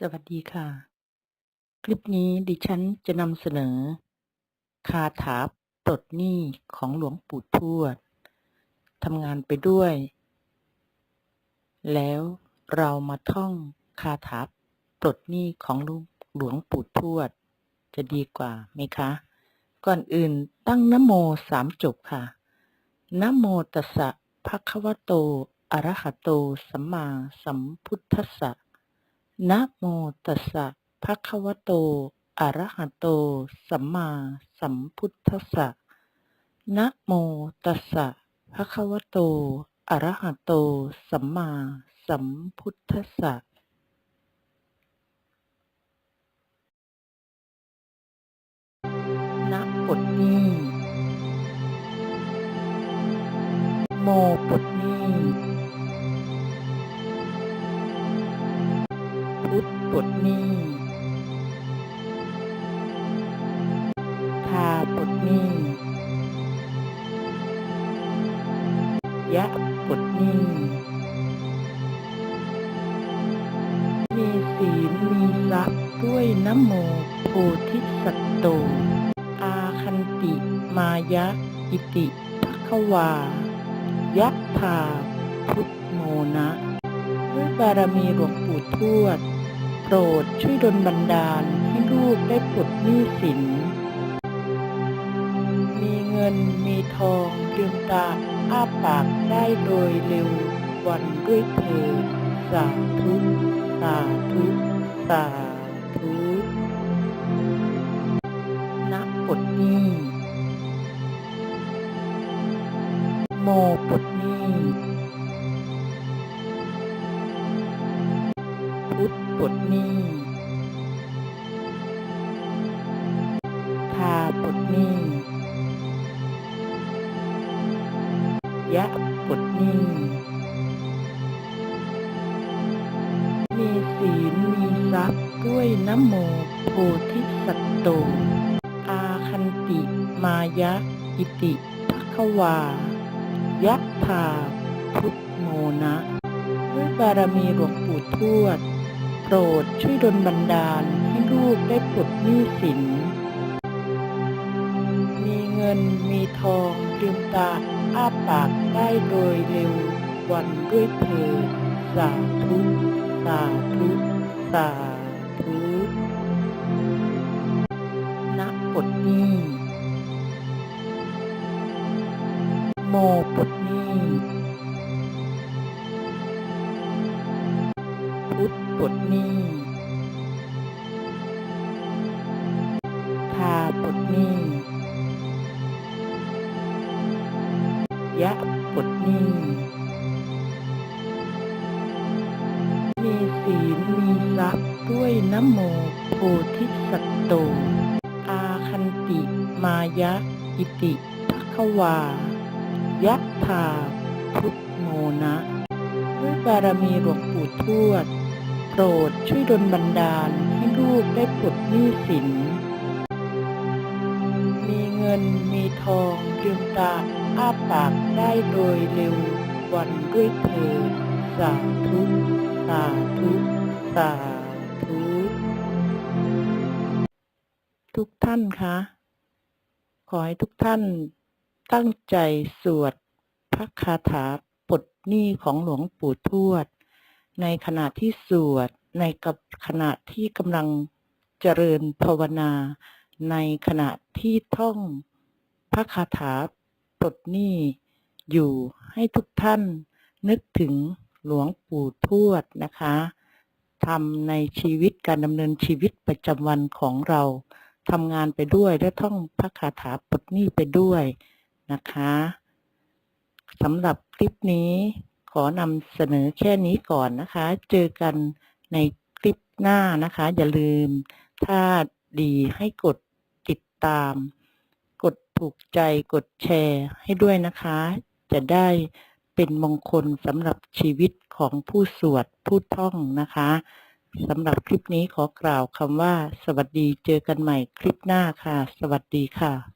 สวัสดีค่ะ คลิปนี้ดิฉันจะนำเสนอ คาถาปลดหนี้ของหลวงปู่ทวดทำงานไปด้วย แล้วเรามาท่องคาถาปลดหนี้ของหลวงลวงปู่ทวด จะดีกว่าไหมคะ ก่อนอื่นตั้งนโมสามจบค่ะนโมตัสสะภะคะวะโตอะระหะโต สัมมาสัมพุทธัสสะ นะโมตัสสะภะคะวะโต อะระหะโต สัมมาสัมพุทธัสสะ นะโมตัสสะภะคะวะโต อะระหะโต สัมมาสัมพุทธัสสะนะปลดหนี้ โมปลดหนี้ ปลดหนี้ทาปลดหนี้ยะปลดหนี้มีศีลมีทรัพย์ด้วยนโมโพธิสัตโต อาคันติมายะ อิติภควายัตถาพุทโมนะ ด้วยบารมีหลวงปู่ทวด โปรดช่วยดลบันดาลให้ลูกได้ปลดหนี้สิน มีเงินมีทองลืมตาอ้าปากได้โดยเร็ววันด้วยเถิดสาธุสาธุสาธุณปลดหนี้โมปลดนี้พุทธ ปลดหนี้ทาปลดหนี้ ยะปลดหนี้ มีศีลมีทรัพย์ด้วยนะโมโพธิสัตโต อาคันติ มายะ อิติภควายัตถาพุทโมนะ ด้วยบารมีหลวงปู่ทวด โปรดช่วยดลบันดาลให้ลูกได้ปลดหนี้สิน มีเงินมีทองลืมตาอ้าปากได้โดยเร็ววันด้วยเถิดสาธุสาธุสาธุณปลดหนี้โมปลดหนี้ ปลดหนี้ยะปลดหนี้มีศีลมีทรัพย์ด้วยนโมโพธิสัตโต อาคันติ มายะ อิติภควายัตถาพุทโมนะด้วยบารมีหลวงปู่ทวด โปรดช่วยดลบันดาลให้ลูกได้ปลดหนี้สินมีเงิ นมีทองลืมตาอ้าปากได้โดยเร็ววันด้วยเถิดสาธุสาธุสาธุทุกท่านคะขอให้ทุกท่านตั้งใจสวดพระคาถาปลดหนี้ของหลวงปู่ทวด ในขณะที่สวดในกับขณะที่กำลังเจริญภาวนา ในขณะที่ท่องพระคาถาปลดหนี้อยู่ให้ทุกท่านนึกถึงหลวงปู่ทวดนะคะทำในชีวิตการดำเนินชีวิตประจำวันของเราทำงานไปด้วยและท่องพระคาถาปลดหนี้ไปด้วยนะคะสำหรับคลิปนี้ขอนำเสนอแค่นี้ก่อนนะคะ เจอกันในคลิปหน้านะคะ อย่าลืมถ้าดีให้กดติด ตาม กดถูกใจกดแชร์ให้ด้วยนะคะ จะได้เป็นมงคลสำหรับชีวิตของผู้สวดผู้ท่องนะคะสำหรับคลิปนี้ขอกล่าวคำว่า สวัสดีเจอกันใหม่คลิปหน้าค่ะ สวัสดีค่ะ